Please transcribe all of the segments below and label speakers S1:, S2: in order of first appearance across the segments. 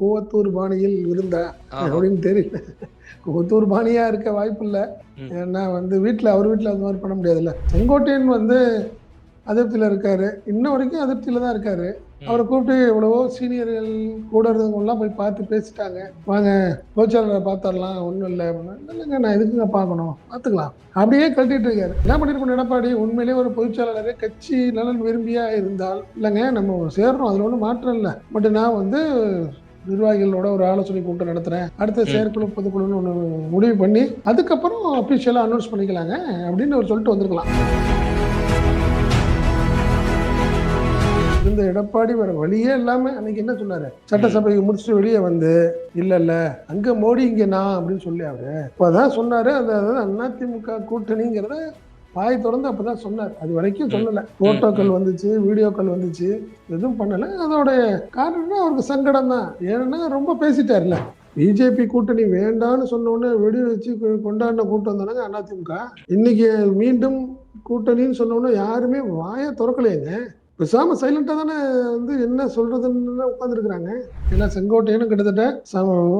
S1: கூவத்தூர் பாணியில் இருந்தா. அப்படின்னு தெரியல. கூவத்தூர் பாணியா இருக்க வாய்ப்பு இல்ல. ஏன்னா வந்து வீட்டுல அவர் வீட்டுல அந்த மாதிரி பண்ண முடியாதுல்ல. செங்கோட்டையன் வந்து அதிருப்தியில இருக்காரு. இன்ன வரைக்கும் அதிருப்தியில தான் இருக்காரு. அவரை கூப்பிட்டு எவ்வளவோ சீனியர்கள் கூட இருந்தவங்க எல்லாம் போய் பார்த்து பேசிட்டாங்க. வாங்க கோச்சாளரை பார்த்துடலாம் ஒன்றும் இல்லை அப்படின்னா. இல்லைங்க நான் எதுக்குங்க பார்க்கணும்? பார்த்துக்கலாம். அப்படியே கட்டிட்டு இருக்காரு. என்ன பண்ணிருக்கணும் எடப்பாடி? உண்மையிலேயே ஒரு பொதுச்செயலாளரே கட்சி நலன் விரும்பியா இருந்தால் இல்லைங்க நம்ம சேர்றோம் அதில் ஒன்றும் மாற்றம் இல்லை. பட் நான் வந்து நிர்வாகிகளோட ஒரு ஆலோசனை கூட்டம் நடத்துறேன். அடுத்த செயற்குழு பொதுக்குழுன்னு ஒன்று முடிவு பண்ணி அதுக்கப்புறம் அஃபிஷியலாக அனௌன்ஸ் பண்ணிக்கலாங்க அப்படின்னு அவர் சொல்லிட்டு வந்திருக்கலாம். இந்த எடப்பாடி வர வழியே இல்லாம அன்னைக்கு என்ன சொன்னாரு? சட்டசபைக்கு முடிச்சுட்டு வெளியே வந்து இல்ல இல்ல அங்க மோடி இங்க நான் அப்படின்னு சொல்லி அவரு. அப்பதான் சொன்னாரு அந்த அதிமுக கூட்டணிங்கிறத வாய் திறந்து அப்பதான் சொன்னார். அது வரைக்கும் சொல்லல. போட்டோக்கள் வந்துச்சு வீடியோக்கள் வந்துச்சு. எதுவும் பண்ணல. அதோட காரணம்னா அவருக்கு சங்கடம் தான். ஏன்னா ரொம்ப பேசிட்டார்ல. பிஜேபி கூட்டணி வேண்டான்னு சொன்ன உடனே வெடி வச்சு கொண்டாடின கூட்டம் தானங்க அதிமுக. இன்னைக்கு மீண்டும் கூட்டணின்னு சொன்ன உடனே யாருமே வாயை திறக்கலையேங்க பேசாம சைலண்டா தானே வந்து என்ன சொல்றதுன்னு உட்காந்துருக்குறாங்க ஏன்னா செங்கோட்டையனும் கிட்டத்தட்ட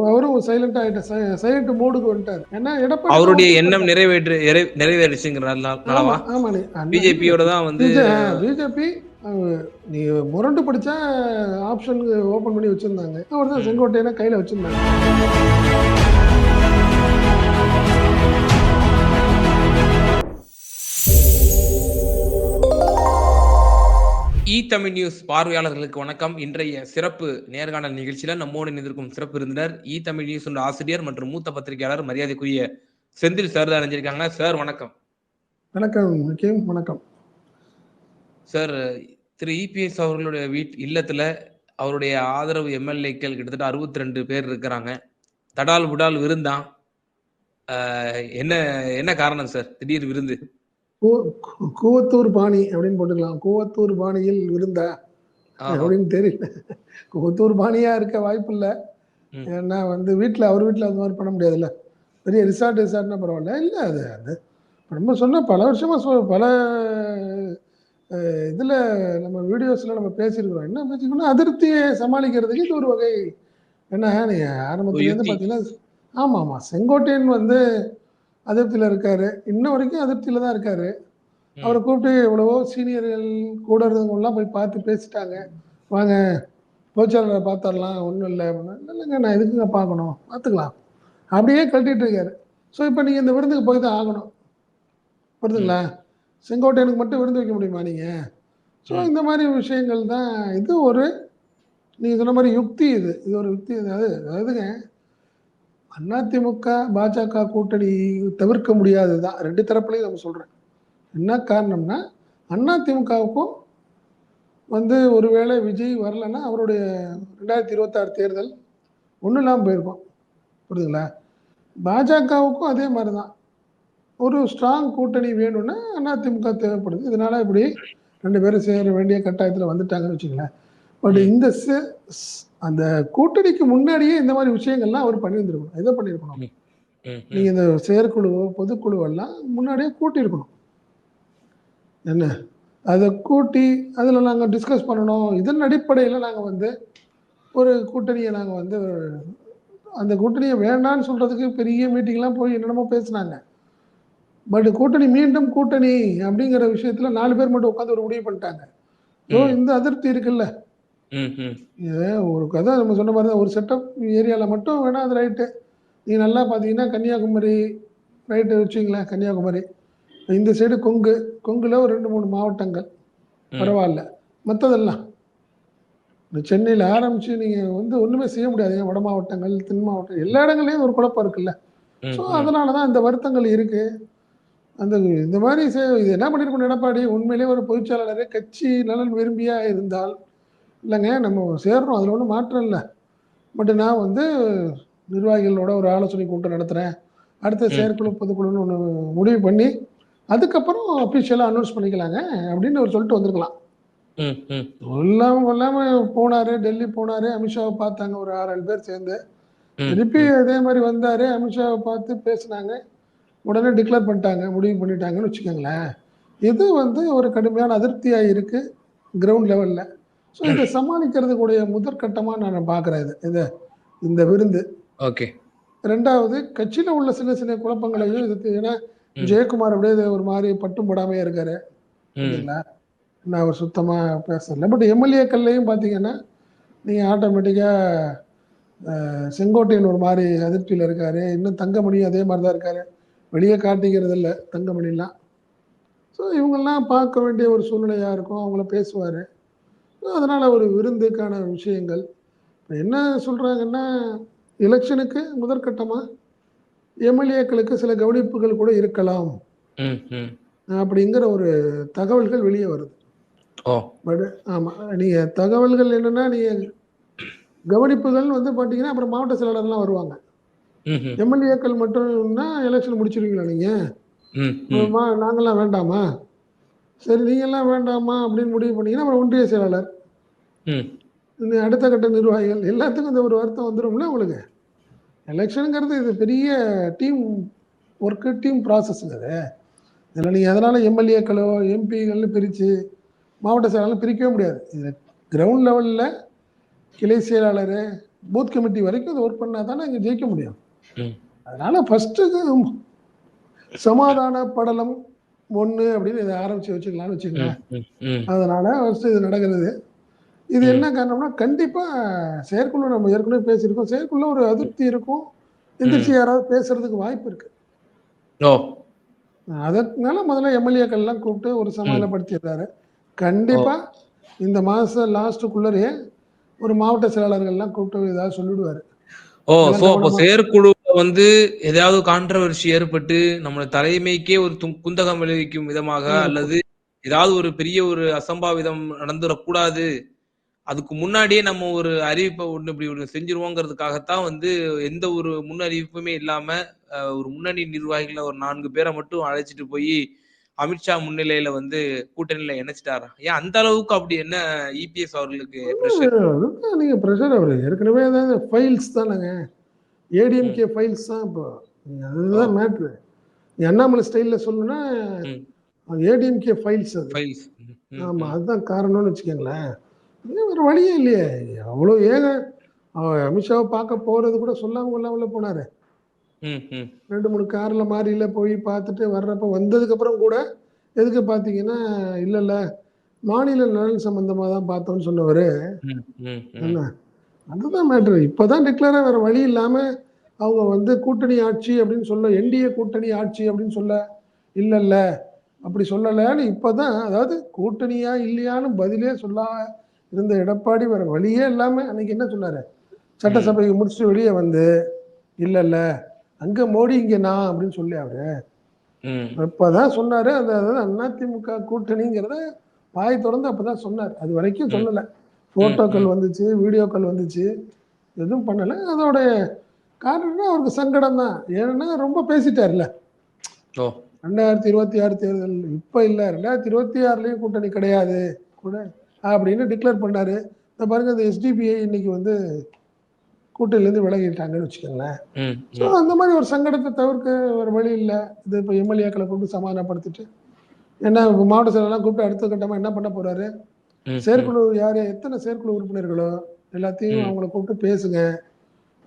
S1: அவரும் சைலண்ட் ஆயிட்ட சைலண்ட் மோடுக்கு வந்துட்டார். ஏன்னா எடப்பாடி
S2: அவருடைய எண்ணம் நிறைவேற்று நிறை- நிறைவேறிச்சுங்கிறதுனாலவா
S1: ஆமாண்ணே
S2: பிஜேபியோட தான் வந்து
S1: பிஜேபி நீ முரண்டு படிச்சா ஆப்ஷன் ஓபன் பண்ணி வச்சிருந்தாங்க. அவர் தான் செங்கோட்டையனை கையில வச்சிருந்தாங்க.
S2: இ தமிழ் நியூஸ் பார்வையாளர்களுக்கு வணக்கம். இன்றைய சிறப்பு நேர்காணல் நிகழ்ச்சியில நம்மோடு இணைந்திருக்கும் சிறப்பு விருந்தினர் இ தமிழ் நியூஸ் ஆசிரியர் மற்றும் மூத்த பத்திரிகையாளர் மரியாதைக்குரிய செந்தில் சார் தான் அறிஞ்சிருக்காங்க சார் வணக்கம்.
S1: வணக்கம் வணக்கம்.
S2: சார் திரு இபிஎஸ் அவர்களுடைய வீட் இல்லத்துல அவருடைய ஆதரவு எம்எல்ஏக்கள் கிட்டத்தட்ட அறுபத்தி ரெண்டு பேர் இருக்கிறாங்க. தடால் புடால் விருந்தான் என்ன என்ன காரணம் சார்? திடீர் விருந்து.
S1: கூவத்தூர் பாணி அப்படின்னு போட்டுக்கலாம். கூவத்தூர் பாணியில் இருந்தா. அப்படின்னு தெரியல. கூவத்தூர் பாணியா இருக்க வாய்ப்பு இல்ல. ஏன்னா வந்து வீட்டுல அவர் வீட்டுல அந்த மாதிரி பண்ண முடியாதுல்ல. பெரிய ரிசார்ட் ரிசார்ட்னா பரவாயில்ல. இல்ல அது அது நம்ம சொன்ன பல வருஷமா சொ- பல இதுல நம்ம வீடியோஸ்ல நம்ம பேசியிருக்கிறோம். என்ன பேசிக்கணும் அதிருப்தியை சமாளிக்கிறதுக்கு இது ஒரு வகை என்ன நீங்க ஆரம்பத்துல இருந்து
S2: யுக்தி.
S1: பாத்தீங்கன்னா ஆமா ஆமா செங்கோட்டையன் வந்து அதிருப்தியில இருக்காரு. இன்ன வரைக்கும் அதிருப்தியில தான் இருக்காரு. அவரை கூப்பிட்டு எவ்வளவோ சீனியர்கள் கூட இருந்தவங்க எல்லாம் போய் பார்த்து பேசிட்டாங்க. வாங்க கோச்சாளரை பார்த்துடலாம் ஒன்றும் இல்லை. அப்படின்னா இல்லைங்க நான் எதுக்குங்க பார்க்கணும்? பார்த்துக்கலாம். அப்படியே கழட்டிட்டு இருக்காரு. ஸோ இப்போ நீங்கள் இந்த விருந்துக்கு போய் தான் ஆகணும். புரியுதுங்களா செங்கோட்டையனுக்கு மட்டும் விருந்து வைக்க முடியுமா நீங்கள் ஸோ. இந்த மாதிரி விஷயங்கள் தான். இது ஒரு நீங்கள் சொன்ன மாதிரி யுக்தி இது. இது ஒரு யுக்தி. அதாவது அதாவதுங்க அதிமுக பாஜக கூட்டணி தவிர்க்க முடியாதது தான் ரெண்டு தரப்புலையும் நம்ம சொல்கிறேன் என்ன காரணம்னா அதிமுகவுக்கும் வந்து ஒருவேளை விஜய் வரலன்னா அவருடைய ரெண்டாயிரத்தி இருபத்தாறு தேர்தல் ஒன்றும் இல்லாமல் போயிருக்கும். புரியுதுங்களா? பாஜகவுக்கும் அதே மாதிரி தான் ஒரு ஸ்ட்ராங் கூட்டணி வேணும்னா அதிமுக தேவைப்படுது. இதனால் இப்படி ரெண்டு பேரும் சேர வேண்டிய கட்டாயத்தில் வந்துட்டாங்கன்னு வச்சுங்களேன் பட் இந்த அந்த கூட்டணிக்கு முன்னாடியே இந்த மாதிரி விஷயங்கள்லாம் அவர் பண்ணியிருந்திருக்கணும். எதை பண்ணியிருக்கணும். நீங்க இந்த செயற்குழுவோ பொதுக்குழுவெல்லாம் முன்னாடியே கூட்டியிருக்கணும். என்ன? அதை கூட்டி அதில் நாங்கள் டிஸ்கஸ் பண்ணணும். இதன் அடிப்படையில் நாங்கள் வந்து ஒரு கூட்டணியை நாங்கள் வந்து அந்த கூட்டணியை வேண்டான்னு சொல்றதுக்கு பெரிய மீட்டிங்லாம் போய் என்னென்னமோ பேசுனாங்க. பட் கூட்டணி மீண்டும் கூட்டணி அப்படிங்கிற விஷயத்துல நாலு பேர் மட்டும் உட்காந்து ஒரு முடிவு பண்ணிட்டாங்க. ஸோ. இந்த அதிருப்தி இருக்குல்ல. இது ஒரு கதை நம்ம சொன்ன மாதிரி தான். ஒரு செட்டப் ஏரியாவில் மட்டும் வேணா அது ரைட்டு நீங்கள் நல்லா பார்த்தீங்கன்னா கன்னியாகுமரி ரைட்டு வச்சுங்களேன் கன்னியாகுமரி. இந்த சைடு கொங்கு. கொங்குல ஒரு ரெண்டு மூணு மாவட்டங்கள். பரவாயில்ல. மற்றதெல்லாம் இந்த சென்னையில் ஆரம்பிச்சு நீங்கள் வந்து ஒன்றுமே செய்ய முடியாதுங்க வட மாவட்டங்கள் தென் மாவட்டம் எல்லா இடங்கள்லையும் ஒரு குழப்பம் இருக்குல்ல. ஸோ. அதனால தான் இந்த வருத்தங்கள் இருக்கு. அந்த இந்த மாதிரி இது என்ன பண்ணிருக்கணும் எடப்பாடி? உண்மையிலேயே ஒரு பொதுச்செயலாளரே கட்சி நலன் விரும்பியா இருந்தால் இல்லைங்க நம்ம சேர்றோம் அதில் ஒன்றும் மாற்றம் இல்லை. பட் நான் வந்து நிர்வாகிகளோட ஒரு ஆலோசனை கூட்டம் நடத்துகிறேன் அடுத்த. செயற்குழு பொதுக்குழுன்னு ஒன்று முடிவு பண்ணி அதுக்கப்புறம் அஃபிஷியலாக அனௌன்ஸ் பண்ணிக்கலாங்க அப்படின்னு அவர் சொல்லிட்டு வந்திருக்கலாம்.
S2: ம், ம்.
S1: இல்லாமல் போனார் டெல்லி போனார் அமித்ஷாவை பார்த்தாங்க ஒரு ஆறு ஏழு பேர் சேர்ந்து. திருப்பி அதே மாதிரி வந்தார் அமித்ஷாவை பார்த்து பேசினாங்க. உடனே டிக்ளேர் பண்ணிட்டாங்க முடிவு பண்ணிட்டாங்கன்னு வச்சுக்கோங்களேன். இது வந்து ஒரு கடுமையான அதிருப்தியாக இருக்குது கிரவுண்ட் லெவலில் ஸோ இதை சமாளிக்கிறதுக்குடைய முதற்கட்டமாக நான் பார்க்குறேன் இது. இதை இந்த விருந்து.
S2: ஓகே
S1: ரெண்டாவது கட்சியில உள்ள சின்ன சின்ன குழப்பங்களையும் எதிர்த்து ஏன்னா. ஜெயக்குமார் அப்படியே இது ஒரு மாதிரி பட்டும் படாமையா இருக்காரு. இல்லைங்களா நான் அவர் சுத்தமா பேசல. பட் எம்எல்ஏக்கள்லையும் பார்த்தீங்கன்னா நீங்க ஆட்டோமேட்டிக்கா செங்கோட்டையன் ஒரு மாதிரி அதிருப்தியில் இருக்காரு. இன்னும் தங்கமணி அதே மாதிரி தான் இருக்காரு. வெளியே காட்டிக்கிறது இல்லை தங்கமணிலாம். ஸோ இவங்கெல்லாம் பார்க்க வேண்டிய ஒரு சூழ்நிலையா இருக்கும். அவங்கள பேசுவார். அதனால ஒரு விருந்துக்கான விஷயங்கள். இப்ப என்ன சொல்றாங்கன்னா எலெக்ஷனுக்கு முதற்கட்டமா எம்எல்ஏக்களுக்கு சில கவனிப்புகள் கூட இருக்கலாம். அப்படிங்கிற ஒரு தகவல்கள் வெளியே வருது. பட் ஆமாம் நீங்கள் தகவல்கள் என்னன்னா நீங்கள் கவனிப்புகள் வந்து பார்த்தீங்கன்னா அப்புறம் மாவட்ட செயலாளர்லாம் வருவாங்க. எம்எல்ஏக்கள் மட்டும்னா எலெக்ஷன் முடிச்சிருவீங்களா நீங்கள் நாங்கள்லாம் வேண்டாமா? சரி நீங்கள்லாம் வேண்டாமா? அப்படின்னு முடிவு பண்ணீங்கன்னா அப்புறம் ஒன்றிய செயலாளர். அடுத்த கட்ட நிர்வாகிகள் எல்லாத்துக்கும் இந்த ஒரு வருத்தம் வந்துடும்ல உங்களுக்கு? எலெக்ஷனுங்கிறது இது பெரிய டீம் ஒர்க்கு டீம் ப்ராசஸ்ங்க அது. இதில் நீங்கள் அதனால் எம்எல்ஏக்களோ எம்பிகள்னு பிரித்து மாவட்ட செயலாளர் பிரிக்கவே முடியாது. இது கிரவுண்ட் லெவலில் கிளை செயலாளர் பூத் கமிட்டி வரைக்கும் இது ஒர்க் பண்ணால் தானே இங்கே ஜெயிக்க முடியும். அதனால் ஃபஸ்ட்டு சமாதான படலம் ஒன்று அப்படின்னு இதை ஆரம்பித்து வச்சுக்கலாம்னு
S2: ம்
S1: அதனால ஃபர்ஸ்ட் இது நடக்கிறது. இது. என்ன காரணம்னா கண்டிப்பா செயற்குழு நம்ம ஏற்கனவே பேசியிருக்கோம். செயற்குள்ள ஒரு அதிருப்தி இருக்கும். எந்திரிச்சு யாராவது பேசுறதுக்கு வாய்ப்பு இருக்கு. அதனால முதல்ல எம்எல்ஏக்கள் எல்லாம் கூப்பிட்டு ஒரு சமாதானப்படுத்திடுறாரு கண்டிப்பா இந்த மாசம் லாஸ்ட்டுக்குள்ளரே ஒரு மாவட்ட செயலாளர்கள் எல்லாம் கூப்பிட்டு ஏதாவது சொல்லிடுவாரு.
S2: ஓ சோ அப்போ செயற்குழுல வந்து ஏதாவது கான்ட்ரவர்சி ஏற்பட்டு நம்ம தலைமைக்கே ஒரு குந்தகம் விளைவிக்கும் விதமாக. அல்லது ஏதாவது ஒரு பெரிய ஒரு அசம்பாவிதம் நடந்துடக்கூடாது அதுக்கு முன்னாடியே நம்ம ஒரு அறிவிப்பை ஒண்ணு இப்படி ஒண்ணு செஞ்சிருவோங்கிறதுக்காகத்தான் வந்து எந்த ஒரு முன் அறிவிப்புமே இல்லாம அஹ், ஒரு முன்னணி நிர்வாகிகளை ஒரு நான்கு பேரை மட்டும் அழைச்சிட்டு போய் அமித்ஷா முன்னிலையில வந்து கூட்டணியில இணைச்சிட்டாரா? ஏன் அந்த அளவுக்கு அப்படி என்ன இபிஎஸ் அவர்களுக்கு?
S1: அதுதான் நீங்க ப்ரெஷர் அவர். ஏற்கனவே அதாவது ஃபைல்ஸ் தானேங்க. ஏடிஎம்கே ஃபைல்ஸ் தான் இப்போ. அதுதான் மேட்ரு அண்ணாமலை ஸ்டைலில் சொல்லணும்னா. ஏடிஎம்கே ஃபைல்ஸ் அது.
S2: Files. ம், ம்,
S1: ஆமா
S2: ம்.
S1: அதுதான் காரணம்னு வச்சுக்கோங்களேன். இன்னும் வேற வழியே இல்லையே. அவ்வளோ ஏங்க அமித்ஷாவை பார்க்க போறது கூட சொல்லாம கொள்ளாமல போனாரு. ரெண்டு மூணு கார்ல மாறியில போய் பார்த்துட்டு வர்றப்ப வந்ததுக்கு அப்புறம் கூட எதுக்கு பார்த்தீங்கன்னா இல்ல இல்ல மாநில நலன் சம்பந்தமா தான் பார்த்தோம்னு சொன்னவர். என்ன? அதுதான் மேட்ரு இப்போதான் டிக்ளரா வேற வழி இல்லாம அவங்க வந்து கூட்டணி ஆட்சி அப்படின்னு சொல்ல என்டிஏ கூட்டணி ஆட்சி அப்படின்னு சொல்ல இல்ல இல்ல அப்படி சொல்லலைன்னு இப்போதான் அதாவது கூட்டணியா இல்லையான்னு பதிலே சொல்ல இருந்த எடப்பாடி வேற வழியே இல்லாம அன்னைக்கு என்ன சொன்னாரு? சட்டசபைக்கு முடிச்சுட்டு வெளியே வந்து இல்ல இல்ல அங்க மோடி இங்க நான் அப்படின்னு சொல்லி அவரு. இப்பதான் சொன்னாரு. அந்த அதாவது அதிமுக கூட்டணிங்கிறத வாய் திறந்து அப்பதான் சொன்னார். அது வரைக்கும் சொல்லல. போட்டோக்கள் வந்துச்சு வீடியோக்கள் வந்துச்சு. எதுவும் பண்ணல. அதோட காரணம்னா அவருக்கு சங்கடம் தான். ஏன்னா ரொம்ப பேசிட்டார்ல. ரெண்டாயிரத்தி இருபத்தி ஆறு தேர்தல். இப்ப இல்ல. ரெண்டாயிரத்தி இருபத்தி ஆறுலயும் கூட்டணி கிடையாது. கூட அப்படின்னு டிக்ளேர் பண்ணாரு. இந்த பாருங்க இந்த எஸ்டிபிஐ இன்னைக்கு வந்து கூட்டணியிலேருந்து விலகிட்டாங்கன்னு வச்சுக்கோங்களேன். ஸோ. அந்த மாதிரி ஒரு சங்கடத்தை தவிர்க்க ஒரு வழி இல்லை. இது இப்போ எம்எல்ஏக்களை கூப்பிட்டு சமாதானப்படுத்திட்டு என்ன மாவட்ட செயலெல்லாம் கூப்பிட்டு அடுத்த கட்டமாக என்ன பண்ண போறாரு? செயற்குழு யார்? எத்தனை செயற்குழு உறுப்பினர்களோ? எல்லாத்தையும். அவங்கள கூப்பிட்டு பேசுங்க.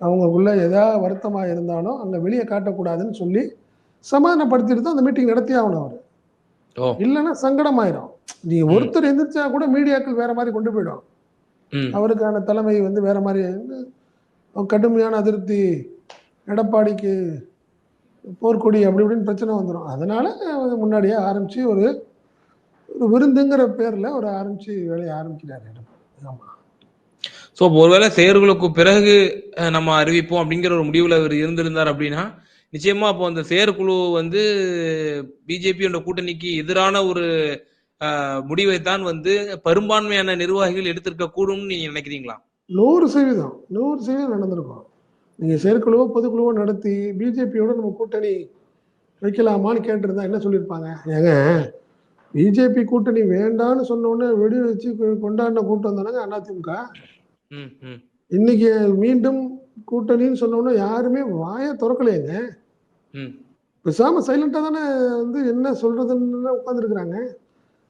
S1: அவங்களுக்குள்ள ஏதாவது வருத்தமா இருந்தாலும் அங்க வெளியே காட்டக்கூடாதுன்னு சொல்லி சமாதானப்படுத்திட்டு தான் அந்த மீட்டிங் நடத்தி ஆகணும் அவர். இல்லைன்னா சங்கடமாயிரும். நீ. ஒருத்தர் எந்திரிச்சா கூட மீடியாக்கள் வேற மாதிரி கொண்டு போயிடும் அவருக்கான தலைமை வந்து வேற மாதிரி கடுமையான அதிருப்தி எடப்பாடிக்கு போர்க்கொடி அப்படி இப்படின்னு பிரச்சனை வந்துடும் அதனால முன்னாடியே ஆரம்பிச்சு ஒரு ஒரு விருந்துங்கிற பேர்ல ஒரு ஆரம்பிச்சு வேலையை ஆரம்பிக்கிறாரு எடப்பாடி. ஆமா.
S2: சோ அப்போ ஒருவேளை செயர்களுக்கு பிறகு நம்ம அறிவிப்போம் அப்படிங்கிற ஒரு முடிவுல அவர் இருந்திருந்தார் அப்படின்னா நிச்சயமா அப்போ அந்த செயற்குழு வந்து பிஜேபி என்ற கூட்டணிக்கு எதிரான ஒரு அஹ், முடிவைத்தான் வந்து பெரும்பான்மையான நிர்வாகிகள் எடுத்திருக்க கூடும்னு நீங்க நினைக்கிறீங்களா?
S1: நூறு சதவீதம். நூறு சதவீதம் நடந்திருக்கும். நீங்க செயற்குழுவோ பொதுக்குழுவோ நடத்தி பிஜேபியோட நம்ம கூட்டணி வைக்கலாமான்னு கேட்டிருந்தா என்ன சொல்லியிருப்பாங்க? ஏங்க பிஜேபி கூட்டணி வேண்டான்னு சொன்ன உடனே வெடி வச்சு கொண்டாடின கூட்டம் தானங்க அதிமுக.
S2: ம், ம்,
S1: இன்னைக்கு மீண்டும் கூட்டணின்னு சொன்ன உடனே யாருமே வாயை திறக்கலையேங்க.
S2: ம்,
S1: பேசாம சைலண்டா தானே வந்து என்ன சொல்றதுன்னு உட்காந்துருக்குறாங்க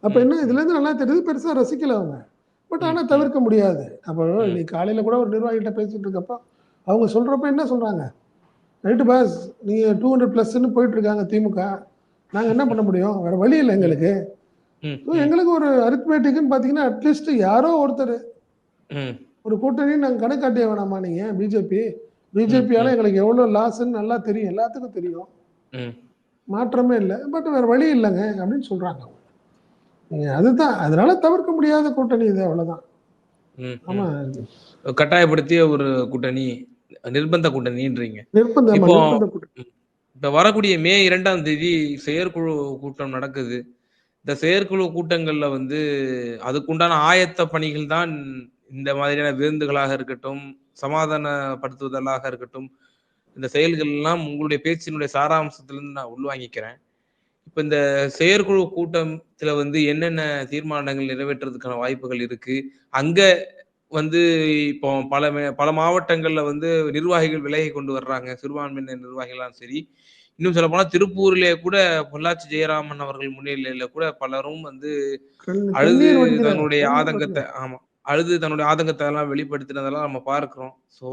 S1: அப்ப என்ன இதுல இருந்து நல்லா தெரியுது பெருசா ரசிக்கல அவங்க. பட் ஆனா
S2: ம்,
S1: தவிர்க்க முடியாது. அப்போ. இன்னைக்கு காலையில கூட ஒரு நிர்வாகிகிட்ட பேசிட்டு இருக்கப்போ அவங்க சொல்கிறப்ப என்ன சொல்கிறாங்க ரைட்டு பாஸ் நீங்கள் டூ ஹண்ட்ரட் ப்ளஸ்ன்னு போயிட்டுருக்காங்க திமுக. நாங்கள் என்ன பண்ண முடியும்? வேறு வழி இல்லை எங்களுக்கு. ஸோ எங்களுக்கு ஒரு அரித்மேட்டிக்னு பார்த்தீங்கன்னா அட்லீஸ்ட் யாரோ ஒருத்தர். ஒரு கூட்டணி நாங்கள் கணக்காட்டிய வேணாமா நீங்கள் பிஜேபி? பிஜேபியால் எங்களுக்கு எவ்வளோ லாஸ்ன்னு நல்லா தெரியும். எல்லாத்துக்கும் தெரியும். மாற்றமே இல்லை. பட் வேறு வழி இல்லைங்க அப்படின்னு சொல்கிறாங்க நீங்கள் அதுதான். அதனால தவிர்க்க முடியாத கூட்டணி இது அவ்வளோதான்
S2: ம், ம்.
S1: ஆமாம்
S2: கட்டாயப்படுத்திய ஒரு கூட்டணி நிர்பந்த கூட்டணின்றீங்க.
S1: நிர்பந்த
S2: இப்ப வரக்கூடிய மே இரண்டாம் தேதி செயற்குழு கூட்டம் நடக்குது. இந்த செயற்குழு கூட்டங்கள்ல வந்து அதுக்குண்டான ஆயத்த பணிகள் தான் இந்த மாதிரியான விருந்துகளாக இருக்கட்டும் சமாதானப்படுத்துவதலாக இருக்கட்டும் இந்த செயல்கள் எல்லாம் உங்களுடைய பேச்சினுடைய சாராம்சத்திலிருந்து நான் உள்வாங்கிக்கிறேன். இப்ப இந்த செயற்குழு கூட்டத்துல வந்து என்னென்ன தீர்மானங்கள் நிறைவேற்றுறதுக்கான வாய்ப்புகள் இருக்கு? அங்க வந்து இப்போ பல பல மாவட்டங்கள்ல வந்து நிர்வாகிகள் விலகி கொண்டு வர்றாங்க. சிறுபான்மையினர் நிர்வாகிகளாம் சரி. இன்னும் சொல்ல போனா திருப்பூர்லயே கூட பொள்ளாச்சி ஜெயராமன் அவர்கள் முன்னிலையில கூட பலரும் வந்து அழுது. தன்னுடைய ஆதங்கத்தை ஆமா. அழுது தன்னுடைய ஆதங்கத்தை எல்லாம் வெளிப்படுத்தினதெல்லாம் நம்ம பார்க்கிறோம். ஸோ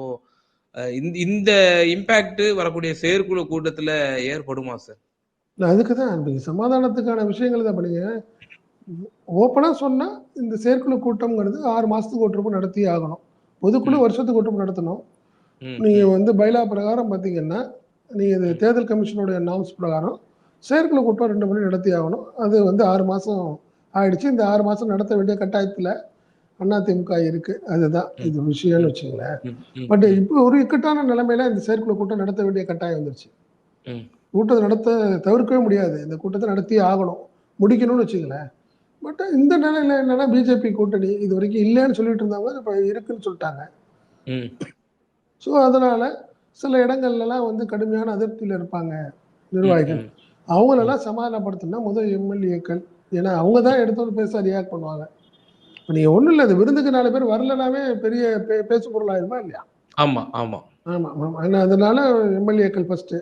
S2: இந்த இம்பாக்ட் வரக்கூடிய செயற்குழு கூட்டத்துல ஏற்படுமா சார்?
S1: இல்லை அதுக்கு தான் நீங்க சமாதானத்துக்கான விஷயங்கள் தான் பண்ணுங்க ஓப்பனாக சொன்னால் இந்த செயற்குழு கூட்டம்ங்கிறது ஆறு மாதத்துக்கு ஒரு ட்ரிப்பு நடத்தி ஆகணும். பொதுக்குழு. வருஷத்துக்கு ஒரு ட்ரிப்பு நடத்தணும். நீங்கள் வந்து பைலா பிரகாரம் பார்த்தீங்கன்னா நீங்கள் இது தேர்தல் கமிஷனுடைய அனௌன்ஸ் பிரகாரம் செயற்குழு கூட்டம் ரெண்டு மணி நடத்தி ஆகணும். அது வந்து ஆறு மாதம் ஆயிடுச்சு. இந்த ஆறு மாதம் நடத்த வேண்டிய கட்டாயத்தில் அதிமுக இருக்கு. அதுதான். இது விஷயம்னு வச்சுங்களேன் பட் இப்போ ஒரு இக்கட்டான நிலைமையில இந்த செயற்குழு கூட்டம் நடத்த வேண்டிய கட்டாயம் வந்துருச்சு. கூட்டத்தை நடத்த தவிர்க்கவே முடியாது. இந்த கூட்டத்தை நடத்தி ஆகணும். முடிக்கணும்னு வச்சுங்களேன் பட் இந்த நிலையில என்னன்னா பிஜேபி கூட்டணி இது வரைக்கும் இல்லைன்னு சொல்லிட்டு இருந்தவங்க இப்போ இருக்குன்னு சொல்லிட்டாங்க. ஸோ அதனால சில இடங்கள்லாம் வந்து கடுமையான அதிருப்தியில் இருப்பாங்க நிர்வாகிகள். அவங்களெல்லாம் சமாதானப்படுத்தினா முதல் எம்எல்ஏக்கள். ஏன்னா அவங்க தான் எடுத்தோன்னு பேச ரியாக்ட் பண்ணுவாங்க. இப்போ நீங்கள் ஒன்றும் இல்லை அது விருந்துக்கு நாலு பேர் வரலனாவே பெரிய பே பேசு பொருளாயிருமா இல்லையா?
S2: ஆமா ஆமா.
S1: ஆமாம் ஆமாம் ஏன்னா அதனால எம்எல்ஏக்கள் ஃபஸ்ட்டு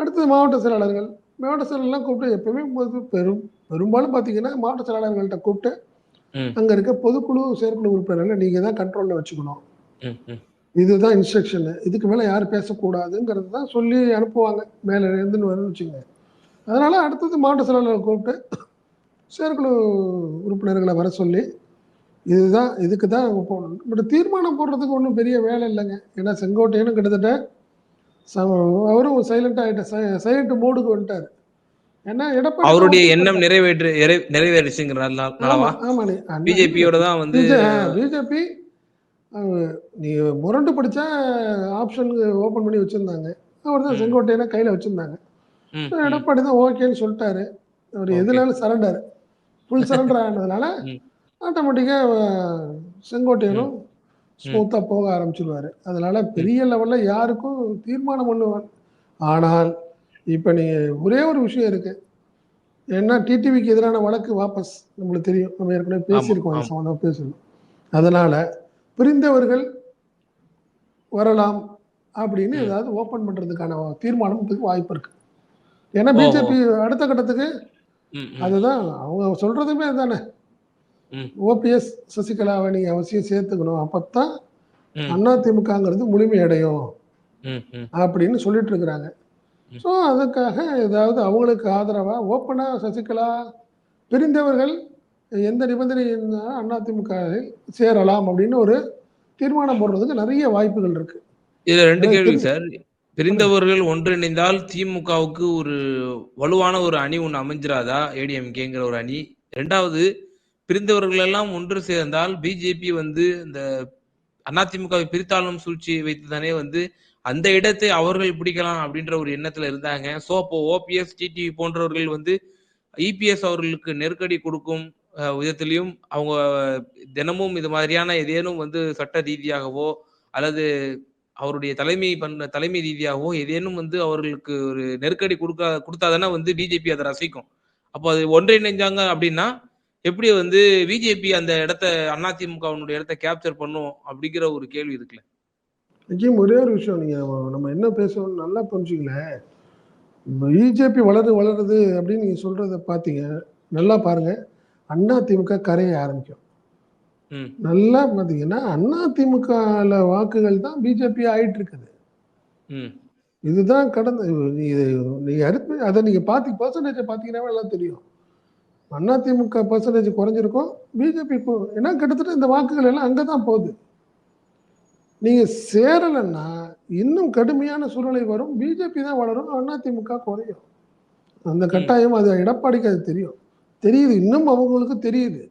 S1: அடுத்தது மாவட்ட செயலாளர்கள். மாவட்ட செயலாளர்லாம் கூப்பிட்டு எப்பவுமே பொது பெரும் பெரும்பாலும் பார்த்தீங்கன்னா மாவட்ட செயலாளர்கள்ட்ட கூப்பிட்டு. அங்கே இருக்க பொதுக்குழு செயற்குழு உறுப்பினர்களை நீங்கள் தான் கண்ட்ரோலில் வச்சுக்கணும். இதுதான் இன்ஸ்ட்ரக்ஷனு இதுக்கு மேலே யாரும் பேசக்கூடாதுங்கிறது தான் சொல்லி அனுப்புவாங்க. மேலே இருந்துன்னு வரும்னு வச்சுங்க அதனால அடுத்தது மாவட்ட செயலாளர்களை கூப்பிட்டு செயற்குழு உறுப்பினர்களை வர சொல்லி இதுதான் இதுக்கு தான் போகணும். பட் தீர்மானம் போடுறதுக்கு ஒன்றும் பெரிய வேலை இல்லைங்க. ஏன்னா செங்கோட்டையனும் கிட்டத்தட்ட அவரும் சைலண்ட் ஆகிட்ட சைலண்ட் மோடுக்கு வந்துட்டார். ஏன்னா எடப்பாடி
S2: அவருடைய எண்ணம் நிறைவேற்று நிறைவே- நிறைவேறுச்சுங்கிறதுனாலவா? பிஜேபியோட தான் வந்து
S1: பிஜேபி நீ முரண்டு படிச்சா ஆப்ஷன் ஓபன் பண்ணி வச்சிருந்தாங்க. அவர் தான். செங்கோட்டையனை கையில வச்சிருந்தாங்க. எடப்பாடி தான் ஓகேன்னு சொல்லிட்டாரு. அவர். எதுனாலும் சரண்டர் ஃபுல் சரண்டர் ஆனதுனால
S2: ம்.
S1: ஆட்டோமேட்டிக்கா செங்கோட்டையனும் ஸ்மூத்தா போக ஆரம்பிச்சிருவாரு. அதனால பெரிய லெவல்ல யாருக்கும் தீர்மானம் பண்ணுவாங்க ஆனால் இப்ப நீங்க ஒரே ஒரு விஷயம் இருக்கு. ஏன்னா டிடிவிக்கு எதிரான வழக்கு வாபஸ் நம்மளுக்கு தெரியும். நம்ம ஏற்கனவே பேசியிருக்கோம் அது
S2: ஆமா.
S1: சம்மந்தமா பேசணும் அதனால பிரிந்தவர்கள் வரலாம் அப்படின்னு. ஏதாவது ஓபன் பண்றதுக்கான தீர்மானத்துக்கு வாய்ப்பு இருக்கு. ஏன்னா. பிஜேபி அடுத்த கட்டத்துக்கு அதுதான். அவங்க சொல்றதுமே அதுதானே. ஓபிஎஸ் சசிகலாவை நீங்க அவசியம் சேர்த்துக்கணும். அப்பத்தான்
S2: ம்,
S1: அதிமுகங்கிறது முழுமையடையும் அப்படின்னு சொல்லிட்டு இருக்கிறாங்க. ஸோ அதுக்காக ஏதாவது அவங்களுக்கு ஆதரவா ஓப்பனா சசிகலா பிரிந்தவர்கள் எந்த நிபந்தனையின் அதிமுக சேரலாம் அப்படின்னு ஒரு தீர்மானம் போடுறதுக்கு நிறைய வாய்ப்புகள் இருக்கு.
S2: இதுல ரெண்டு கேள்வி சார். பிரிந்தவர்கள் ஒன்றிணைந்தால் திமுகவுக்கு ஒரு வலுவான ஒரு அணி ஒண்ணு அமைஞ்சிராதா? ஏடிஎம்கேங்கிற ஒரு அணி. ரெண்டாவது பிரிந்தவர்கள் எல்லாம் ஒன்று சேர்ந்தால் பிஜேபி வந்து இந்த அதிமுகவை பிரித்தாளும் சூழ்ச்சியை வைத்து தானே வந்து அந்த இடத்தை அவர்கள் பிடிக்கலாம் அப்படின்ற ஒரு எண்ணத்துல இருந்தாங்க. சோ அப்போ ஓபிஎஸ் டிடிவி போன்றவர்கள் வந்து இபிஎஸ் அவர்களுக்கு நெருக்கடி கொடுக்கும் விதத்திலையும் அவங்க தினமும் இது மாதிரியான ஏதேனும் வந்து சட்ட ரீதியாகவோ அல்லது அவருடைய தலைமை பண்ண தலைமை ரீதியாகவோ ஏதேனும் வந்து அவர்களுக்கு ஒரு நெருக்கடி கொடுக்க கொடுத்தாதானே வந்து பிஜேபி அதை ரசிக்கும். அப்போ அது ஒன்றிணைஞ்சாங்க அப்படின்னா எப்படி வந்து பிஜேபி அந்த இடத்த அதிமுகவினுடைய இடத்த கேப்சர் பண்ணும் அப்படிங்கிற ஒரு கேள்வி இருக்குல்ல.
S1: நிச்சயம் ஒரே ஒரு விஷயம். நீங்க நம்ம என்ன பேசணும் நல்லா புரிஞ்சுங்களேன் பிஜேபி வளரு வளருது அப்படின்னு நீங்க சொல்றத பாத்தீங்க. நல்லா பாருங்க. அண்ணா திமுக கரைய ஆரம்பிக்கும்.
S2: ம்.
S1: நல்லா பார்த்தீங்கன்னா அதிமுகல வாக்குகள் தான் பிஜேபி ஆயிட்டு இருக்குது.
S2: ம்.
S1: இதுதான் கடந்த இது நீங்க அதை நீங்க பார்த்து பர்சன்டேஜை பார்த்தீங்கன்னாவே எல்லாம் தெரியும். அதிமுக பர்சன்டேஜ் குறைஞ்சிருக்கும் பிஜேபி ஏன்னா கிட்டத்தட்ட இந்த வாக்குகள் எல்லாம் அங்கே தான் போகுது. நீங்க சேரலைன்னா இன்னும் கடுமையான சூழ்நிலை வரும். பிஜேபி தான் வளரும் அதிமுக குறையும். அந்த கட்டாயம் அது எடப்பாடிக்கு அது தெரியும். தெரியுது இன்னும் அவங்களுக்கு தெரியுது.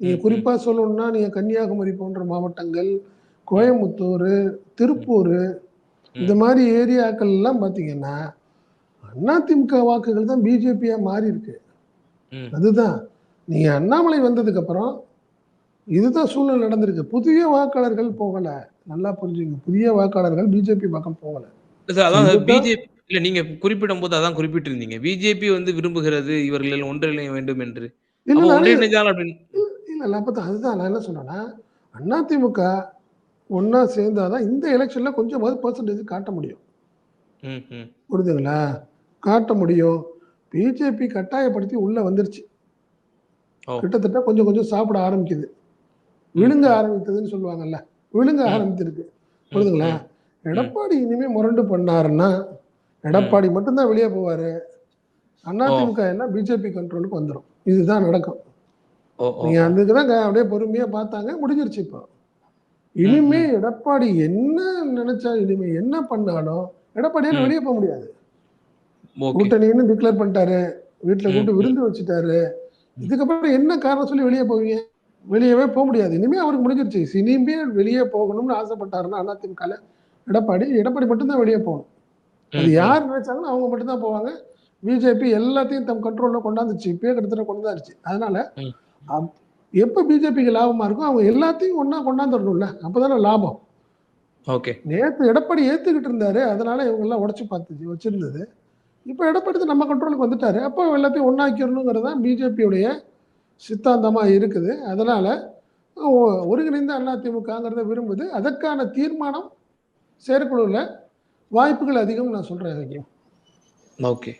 S1: நீங்க
S2: ம், ம்.
S1: குறிப்பா சொல்லணும்னா நீங்க கன்னியாகுமரி போன்ற மாவட்டங்கள் கோயம்புத்தூர் திருப்பூர் இந்த மாதிரி ஏரியாக்கள் எல்லாம் பார்த்தீங்கன்னா அதிமுக வாக்குகள் தான் பிஜேபியா மாறி இருக்கு அதுதான். நீங்க அண்ணாமலை வந்ததுக்கு அப்புறம் இதுதான் சூழ்நிலை நடந்திருக்கு. புதிய வாக்காளர்கள் போகல. நல்லா புரிஞ்சுங்க. புதிய வாக்காளர்கள் பிஜேபி பக்கம் போகல.
S2: அதான் பிஜேபி இல்ல நீங்க குறிப்பிடும் போது அதான் குறிப்பிட்டிருந்தீங்க. பிஜேபி வந்து விரும்புகிறது இவர்கள் ஒன்றிணைய வேண்டும் என்று.
S1: இல்ல இல்ல, அப்பதான் அதுதான் நான் என்ன சொன்னேன்னா அதிமுக ஒன்னா சேர்ந்தாதான் இந்த எலெக்ஷன்ல கொஞ்சமாவது பர்சன்டேஜ் காட்ட முடியும். புரியுதுங்களா காட்ட முடியும். பிஜேபி கட்டாயப்படுத்தி உள்ள வந்துருச்சு. கிட்டத்தட்ட கொஞ்சம் கொஞ்சம் சாப்பிட ஆரம்பிக்குது. விழுங்க ஆரம்பித்ததுன்னு சொல்லுவாங்கல்ல. விழுங்க. ஆரம்பித்திருக்கு. புரியுதுங்களா. எடப்பாடி இனிமே முரண்டு பண்ணாருன்னா எடப்பாடி மட்டும்தான் வெளியே போவாரு. அதிமுக எல்லாம் பிஜேபி கண்ட்ரோலுக்கு வந்துடும் இதுதான் நடக்கும். நீங்க அதுக்கு தான் அப்படியே பொறுமையா பார்த்தாங்க முடிஞ்சிருச்சு இப்போ. இனிமே எடப்பாடி என்ன நினைச்சா இனிமே என்ன பண்ணாலும் எடப்பாடியால. வெளியே போக முடியாது. கூட்டணின்னு டிக்ளேர் பண்ணிட்டாரு. வீட்டுல கூட்டு. விருந்து வச்சுட்டாரு. இதுக்கப்புறம் என்ன காரணம் சொல்லி வெளியே போவீங்க? வெளியவே போக முடியாது. இனிமே அவருக்கு முடிஞ்சிருச்சு. இனிமே வெளியே போகணும்னு ஆசைப்பட்டாருன்னா அதிமுக எடப்பாடி எடப்பாடி மட்டும்தான் வெளியே போகணும். அது. யார் நினைச்சாங்களோ அவங்க மட்டும்தான் போவாங்க. பிஜேபி எல்லாத்தையும் தம் கண்ட்ரோல்ல கொண்டாந்துச்சு. இப்பயே கிட்டத்தட்ட கொண்டாந்துருச்சு. அதனால எப்ப பிஜேபிக்கு லாபமா இருக்கும் அவங்க எல்லாத்தையும் ஒண்ணா கொண்டாந்துடணும்ல அப்பதானே லாபம்.
S2: ஓகே.
S1: நேத்து எடப்பாடி ஏத்துக்கிட்டு இருந்தாரு. அதனால இவங்க எல்லாம் உடச்சு பார்த்துச்சு வச்சிருந்தது. இப்போ எடப்பாடி நம்ம கண்ட்ரோலுக்கு வந்துட்டார். அப்போ எல்லாத்தையும் ஒன்றாக்கிறணுங்கிறது தான் பிஜேபியுடைய சித்தாந்தமாக இருக்குது. அதனால் ஒருங்கிணைந்த அதிமுகங்கிறத விரும்புது. அதற்கான தீர்மானம் செயற்குழுவில் வாய்ப்புகள் அதிகம் நான் சொல்கிறேன் வைக்கும்
S2: ஓகே.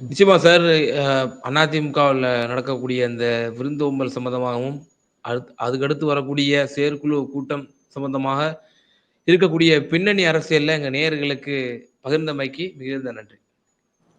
S2: நிச்சயமா சார் அதிமுகவில் நடக்கக்கூடிய அந்த விருந்தோம்பல் சம்பந்தமாகவும் அடுத்து அதுக்கடுத்து வரக்கூடிய செயற்குழு கூட்டம் சம்பந்தமாக இருக்கக்கூடிய பின்னணி அரசியலில் எங்கள் நேயர்களுக்கு பகிர்ந்தமைக்கு மிகுந்த நன்றி.